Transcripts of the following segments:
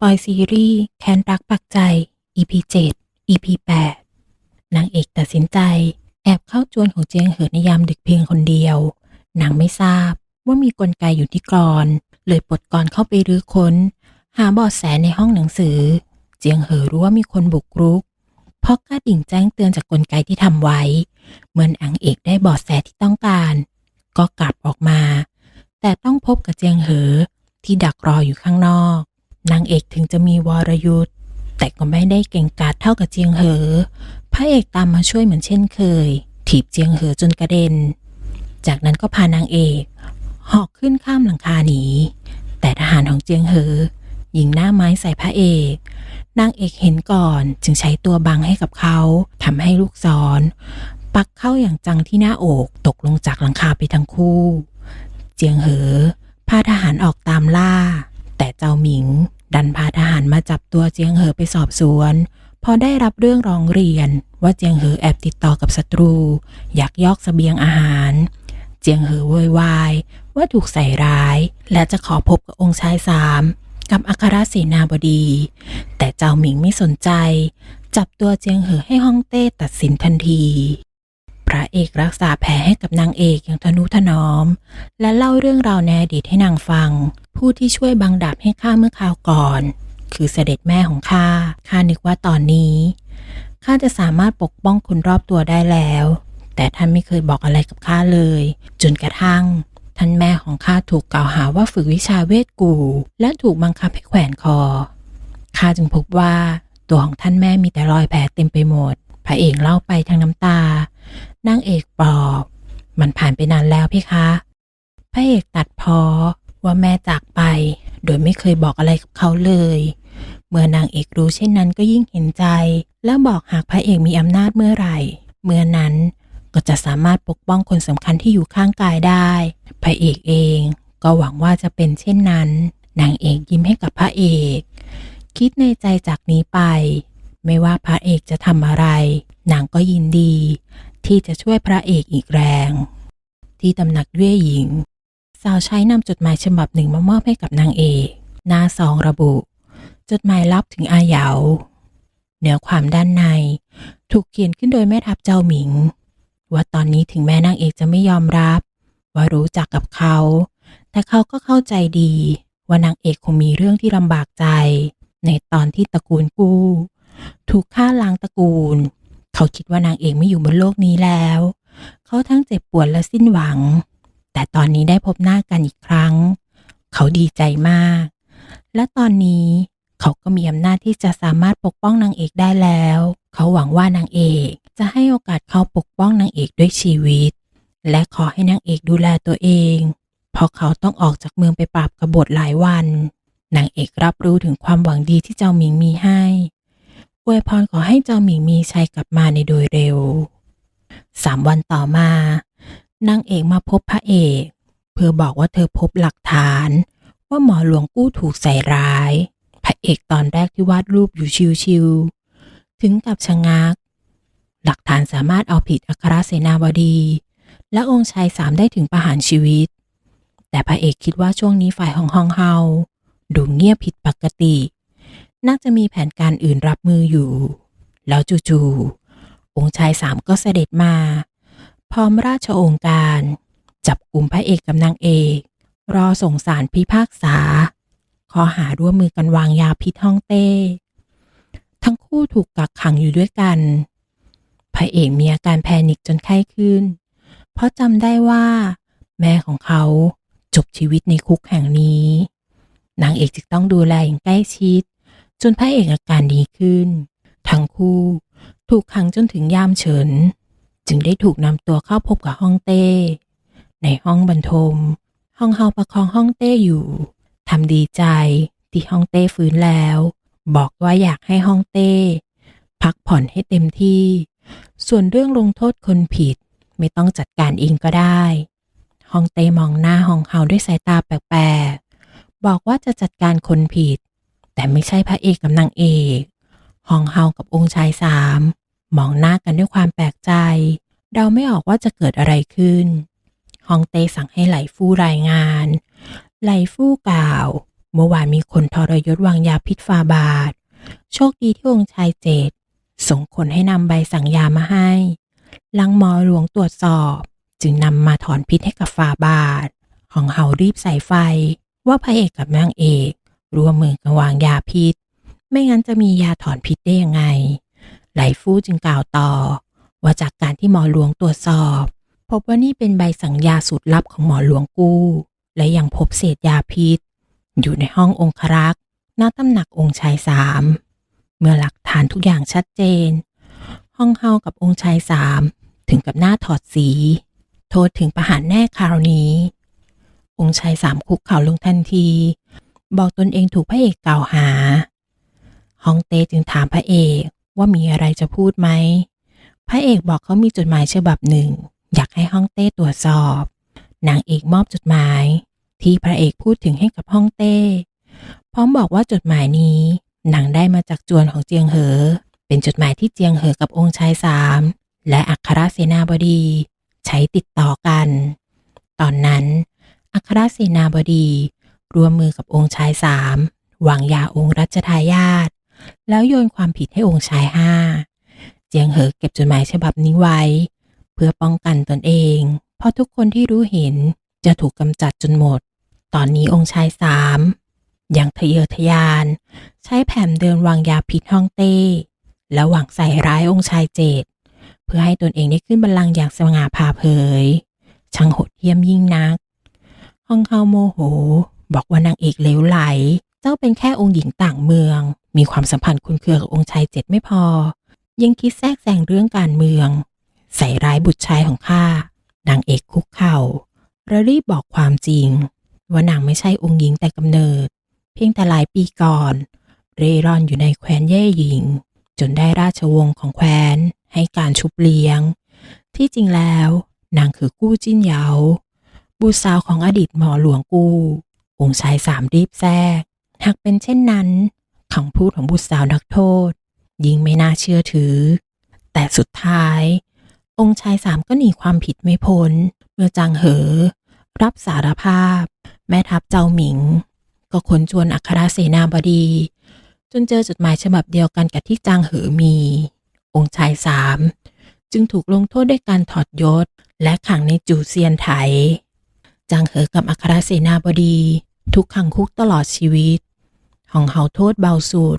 ปอยซีรีส์แค้นรักปักใจ EP 7 EP 8 นางเอกตัดสินใจ แอบเข้าจวนของเจียงเหินในยามดึกเพียงคนเดียวนางไม่ทราบว่ามีกลไกอยู่ที่กรอน เลยปลดกรอนเข้าไปรื้อค้น หาเบาะแสในห้องหนังสือ เจียงเหอรู้ว่ามีคนบุกรุกเพราะกระดิ่งแจ้งเตือนจากกลไกที่ทำไว้ เมื่อนอังเอกได้เบาะแสที่ต้องการ ก็กลับออกมา แต่ต้องพบกับเจียงเหอที่ดักรออยู่ข้างนอก นางเอกถึงจะมีวรยุทธ์แต่ก็ไม่ได้เก่งกาจเท่ากับเจียงเหอ พระเอกตามมาช่วยเหมือนเช่นเคย ถีบเจียงเหอจนกระเด็น จากนั้นก็พานางเอกหอกขึ้นข้ามหลังคาหนี แต่ทหารของเจียงเหอยิงหน้าไม้ใส่พระเอก นางเอกเห็นก่อนจึงใช้ตัวบังให้กับเขาทำให้ลูกศรปักเข้าอย่างจังที่หน้าอกตกลงจากหลังคาไปทั้งคู่ เจียงเหอพาทหารออกตามล่า แต่เจ้าหมิง ดันพาทหารมาจับตัวเจียงเหอไปสอบสวน พอได้รับเรื่องร้องเรียน ว่าเจียงเหอแอบติดต่อกับศัตรู อยากยอกเสบียงอาหาร เจียงเหอโวยวายว่าถูกใส่ร้าย และจะขอพบกับองค์ชายสามกับอัครเสนาบดี แต่เจ้าหมิงไม่สนใจ จับตัวเจียงเหอให้ฮ่องเต้ตัดสินทันที พระเอกรักษาแผลให้กับนางเอกอย่างทนุถนอม และเล่าเรื่องราวในอดีตให้นางฟัง ผู้ที่ช่วยบังดาบให้ข้าเมื่อคราวก่อน คือเสด็จแม่ของข้าข้านึกว่าตอนนี้ข้าจะสามารถปกป้องคนรอบตัวได้แล้ว แต่ท่านไม่เคยบอกอะไรกับข้าเลย จนกระทั่ง ท่านแม่ของข้าถูกกล่าวหาว่าฝึกวิชาเวทกู และถูกบังคับให้แขวนคอข้าจึงพบว่าตัวของท่านแม่มีแต่รอยแผลเต็มไปหมด พระเอกเล่าไปทั้งน้ำตานางเอกปลอบ มันผ่านไปนานแล้วพี่คะ พระเอกตัดพอ ว่าแม่จากไป โดยไม่เคยบอกอะไรกับเขาเลย เมื่อนางเอกรู้เช่นนั้นก็ยิ่งเห็นใจ และบอกหากพระเอกมีอำนาจเมื่อไหร่ เมื่อนั้นก็จะสามารถปกป้องคนสำคัญที่อยู่ข้างกายได้ พระเอกเองก็หวังว่าจะเป็นเช่นนั้น นางเอกยิ้มให้กับพระเอก คิดในใจจากนี้ไป ไม่ว่าพระเอกจะทำอะไร นางก็ยินดี ที่จะช่วยพระเอกอีกแรง ที่ตำหนักเย่หญิง สาวใช้นำจดหมายฉบับหนึ่งมามอบให้กับนางเอกหน้าซองระบุ จดหมายลับถึงอาเหยาเนื้อความด้านใน ถูกเขียนขึ้นโดยแม่ทัพเจ้าหมิง ว่าตอนนี้ถึงแม่นางเอกจะไม่ยอมรับ ว่ารู้จักกับเขา แต่เขาก็เข้าใจดี ว่านางเอกคงมีเรื่องที่ลำบากใจ ในตอนที่ตระกูลกู้ ถูกฆ่าล้างตระกูล เขาคิดว่านางเอกไม่อยู่บนโลกนี้แล้ว เขาทั้งเจ็บปวดและสิ้นหวัง แต่ตอนนี้ได้พบหน้ากันอีกครั้ง เขาดีใจมาก และตอนนี้เขาก็มีอำนาจที่จะสามารถปกป้องนางเอกได้แล้ว เขาหวังว่านางเอกจะให้โอกาสเขาปกป้องนางเอกด้วยชีวิต และขอให้นางเอกดูแลตัวเอง เพราะเขาต้องออกจากเมืองไปปราบกบฏหลายวัน นางเอกรับรู้ถึงความหวังดีที่เจ้าหมิงมีให้อวยพรขอให้เจ้าหมิงมีชัยกลับมาในโดยเร็วสามวันต่อมา นางเอกมาพบพระเอก เพื่อบอกว่าเธอพบหลักฐาน ว่าหมอหลวงกู้ถูกใส่ร้าย พระเอกตอนแรกที่วาดรูปอยู่ชิวๆถึงกับชะงัก หลักฐานสามารถเอาผิดอัครเสนาบดี และองค์ชายสามได้ถึงประหารชีวิต แต่พระเอกคิดว่าช่วงนี้ฝ่ายของฮองเฮาดูเงียบผิดปกติ น่าจะมีแผนการอื่นรับมืออยู่ แล้วจู่ๆองค์ชายสามก็เสด็จมา พร้อมราชโองการ จับกลุ่มพระเอกกับนางเอก รอส่งสารพิพากษา ข้อหาร่วมมือกันวางยาพิษฮ่องเต้ ทั้งคู่ถูกกักขังอยู่ด้วยกัน พระเอกมีอาการแพนิคจนไข้ขึ้น เพราะจำได้ว่า แม่ของเขาจบชีวิตในคุกแห่งนี้ นางเอกจึงต้องดูแลอย่างใกล้ชิด จนพระเอกอาการดีขึ้น ทั้งคู่ถูกขังจนถึงยามเฉิน จึงได้ถูกนำตัวเข้าพบกับฮ่องเต้ ในห้องบรรทม ห้องเฮาประคองฮ่องเต้อยู่ทำดีใจที่ฮ่องเต้ฟื้นแล้ว บอกว่าอยากให้ฮ่องเต้ พักผ่อนให้เต็มที่ ส่วนเรื่องลงโทษคนผิดไม่ต้องจัดการเองก็ได้ฮ่องเต้มองหน้าฮองเฮาด้วยสายตาแปลกๆ บอกว่าจะจัดการคนผิด แต่ไม่ใช่พระเอกกับนางเอกฮองเฮากับองค์ชายสาม มองหน้ากันด้วยความแปลกใจ เดาไม่ออกว่าจะเกิดอะไรขึ้น ฮองเต้สั่งให้ไหลฟู่รายงาน ไหลฟู่กล่าว เมื่อวานมีคนทรยศวางยาพิษฟาบาท โชคดีที่องค์ชายเจตส่งคนให้นำใบสั่งยามาให้ หลังหมอหลวงตรวจสอบ จึงนำมาถอนพิษให้กับฟาบาท ของเฮารีบใส่ไฟ ว่าพระเอกกับนางเอกร่วมมือกันวางยาพิษ ไม่งั้นจะมียาถอนพิษได้ยังไง ไหลฟู่จึงกล่าวต่อ ว่าจากการที่หมอหลวงตรวจสอบ พบว่านี่เป็นใบสั่งยาสูตรลับของหมอหลวงกู้ และยังพบเศษยาพิษ อยู่ในห้ององครักษ์ณตำหนักองค์ชายสามเมื่อหลักฐานทุกอย่างชัดเจน ห้องเฮากับองค์ชายสามถึงกับหน้าถอดสี โทษถึงประหารแน่คราวนี้ องค์ชายสามคุกเข่าลงทันที บอกตนเองถูกพระเอกกล่าวหา ฮองเต้จึงถามพระเอก ว่ามีอะไรจะพูดไหม พระเอกบอกเขามีจดหมายฉบับหนึ่ง อยากให้ฮ่องเต้ตรวจสอบ นางเอกมอบจดหมาย ที่พระเอกพูดถึงให้กับฮ่องเต้ พร้อมบอกว่าจดหมายนี้นางได้มาจากจวนของเจียงเหอ เป็นจดหมายที่เจียงเหอกับองค์ชายสามและอัครเสนาบดี ใช้ติดต่อกัน ตอนนั้น อัครเสนาบดีร่วมมือกับองค์ชายสามวางยาองค์รัชทายาท แล้วโยนความผิดให้องค์ชายห้า เจียงเหอเก็บจดหมายฉบับนี้ไว้ เพื่อป้องกันตนเอง เพราะทุกคนที่รู้เห็นจะถูกกำจัดจนหมด ตอนนี้องค์ชายสามยังทะเยอทะยาน ใช้แผนเดินวางยาพิษห้องเต้ แล้วหวังใส่ร้ายองค์ชายเจดเพื่อให้ตนเองได้ขึ้นบัลลังก์อย่างสง่าผ่าเผย ช่างโหดเยี่ยมยิ่งนักห้องเขาโมโห บอกว่านางเอกเลวไหล เจ้าเป็นแค่องค์หญิงต่างเมือง มีความสัมพันธ์คุ้นเครือกับองค์ชายเจ็ดไม่พอ ยังคิดแทรกแซงเรื่องการเมือง ใส่ร้ายบุตรชายของข้านางเอกคุกเข่าและรีบบอกความจริง ว่านางไม่ใช่องค์หญิงแต่กำเนิด เพียงแต่หลายปีก่อน เร่ร่อนอยู่ในแคว้นเย่หญิง จนได้ราชวงศ์ของแคว้นให้การชุบเลี้ยง ที่จริงแล้ว นางคือกู้จิ้นเยาบุตรสาวของอดีตหมอหลวงกู้องค์ชายสามรีบแทรกหากเป็นเช่นนั้น คำพูดของบุตรสาวนักโทษ ยิ่งไม่น่าเชื่อถือ แต่สุดท้าย องค์ชายสามก็หนีความผิดไม่พ้น เมื่อจางเหอ รับสารภาพ แม่ทัพเจ้าหมิง ก็ขนจวนอัครเสนาบดี จนเจอจดหมายฉบับเดียวกันกับที่จางเหอมี องค์ชายสามจึงถูกลงโทษด้วยการถอดยศ และขังในจูเซียนไถ จางเหอกับอัครเสนาบดีถูกขังคุกตลอดชีวิต หองเฮาโทษเบาสุด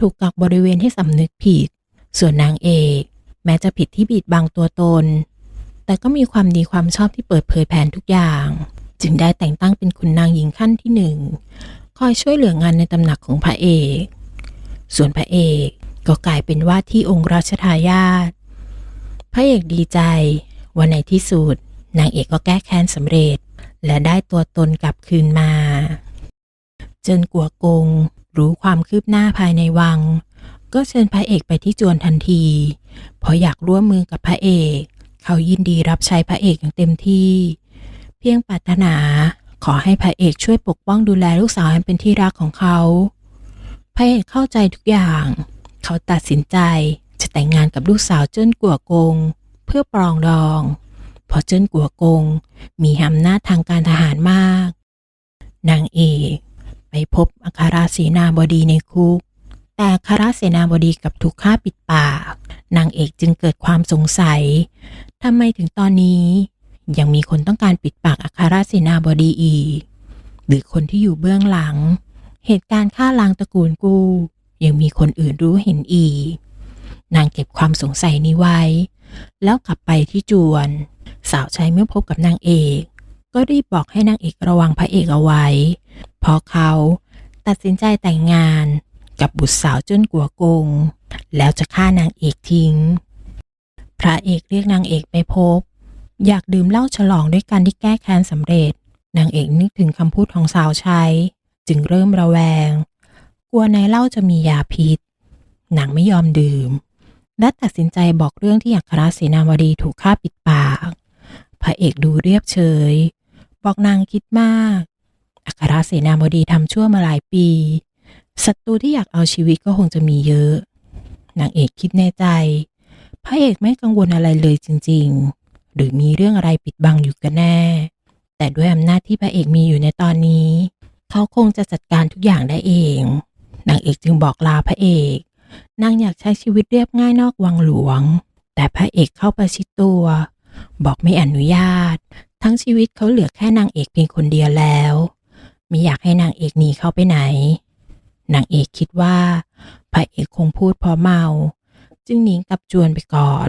ถูกกักบริเวณให้สำนึกผิด ส่วนนางเอก แม้จะผิดที่บิดบังตัวตน แต่ก็มีความดีความชอบที่เปิดเผยแผนทุกอย่าง จึงได้แต่งตั้งเป็นขุนนางหญิงขั้นที่หนึ่งคอยช่วยเหลืองานในตำหนักของพระเอก ส่วนพระเอกก็กลายเป็นว่าที่องค์ราชทายาทพระเอกดีใจว่าในที่สุด นางเอกก็แก้แค้นสำเร็จ และได้ตัวตนกลับคืนมา เจินกัวกง รู้ความคืบหน้าภายในวัง ก็เชิญพระเอกไปที่จวนทันที เพราะอยากร่วมมือกับพระเอก เขายินดีรับใช้พระเอกอย่างเต็มที่ เพียงปรารถนาขอให้พระเอกช่วยปกป้องดูแลลูกสาวเป็นที่รักของเขา พระเอกเข้าใจทุกอย่าง เขาตัดสินใจจะแต่งงานกับลูกสาวเจิ้นกัวกง เพื่อปรองดอง เพราะเจิ้นกัวกง มีอำนาจทางการทหารมาก นางเอก ไปพบอัครเสนาบดีในคุก แต่อัครเสนาบดีกับถูกฆ่าปิดปาก นางเอกจึงเกิดความสงสัยทำไมถึงตอนนี้ ยังมีคนต้องการปิดปากอัครเสนาบดีอีก หรือคนที่อยู่เบื้องหลัง เหตุการณ์ฆ่าล้างตระกูลกู ยังมีคนอื่นรู้เห็นอีก นางเก็บความสงสัยนี้ไว้ แล้วกลับไปที่จวน สาวใช้เมื่อพบกับนางเอก ก็รีบบอกให้นางเอกระวังพระเอกเอาไว้ เพราะเขาตัดสินใจแต่งงานกับบุตรสาวจนกัวกง แล้วจะฆ่านางเอกทิ้ง พระเอกเรียกนางเอกไปพบ อยากดื่มเหล้าฉลองด้วยกันที่แก้แค้นสำเร็จ นางเอกนึกถึงคำพูดของสาวใช้ จึงเริ่มระแวง กลัวในเหล้าจะมียาพิษนางไม่ยอมดื่ม และตัดสินใจบอกเรื่องที่อัครเสนาวดีถูกฆ่าปิดปาก พระเอกดูเรียบเฉย บอกนางคิดมาก อัครเสนาบดีทำชั่วมาหลายปีศัตรูที่อยากเอาชีวิตก็คงจะมีเยอะ นางเอกคิดในใจ พระเอกไม่กังวลอะไรเลยจริง ๆ หรือมีเรื่องอะไรปิดบังอยู่กันแน่ แต่ด้วยอำนาจที่พระเอกมีอยู่ในตอนนี้ เขาคงจะจัดการทุกอย่างได้เอง นางเอกจึงบอกลาพระเอก นางอยากใช้ชีวิตเรียบง่ายนอกวังหลวง แต่พระเอกเข้าประชิดตัว บอกไม่อนุญาต ทั้งชีวิตเขาเหลือแค่นางเอกเพียงคนเดียวแล้ว ไม่อยากให้นางเอกหนีเข้าไปไหน นางเอกคิดว่าพระเอกคงพูดเพอเมา จึงหนีกลับจวนไปก่อน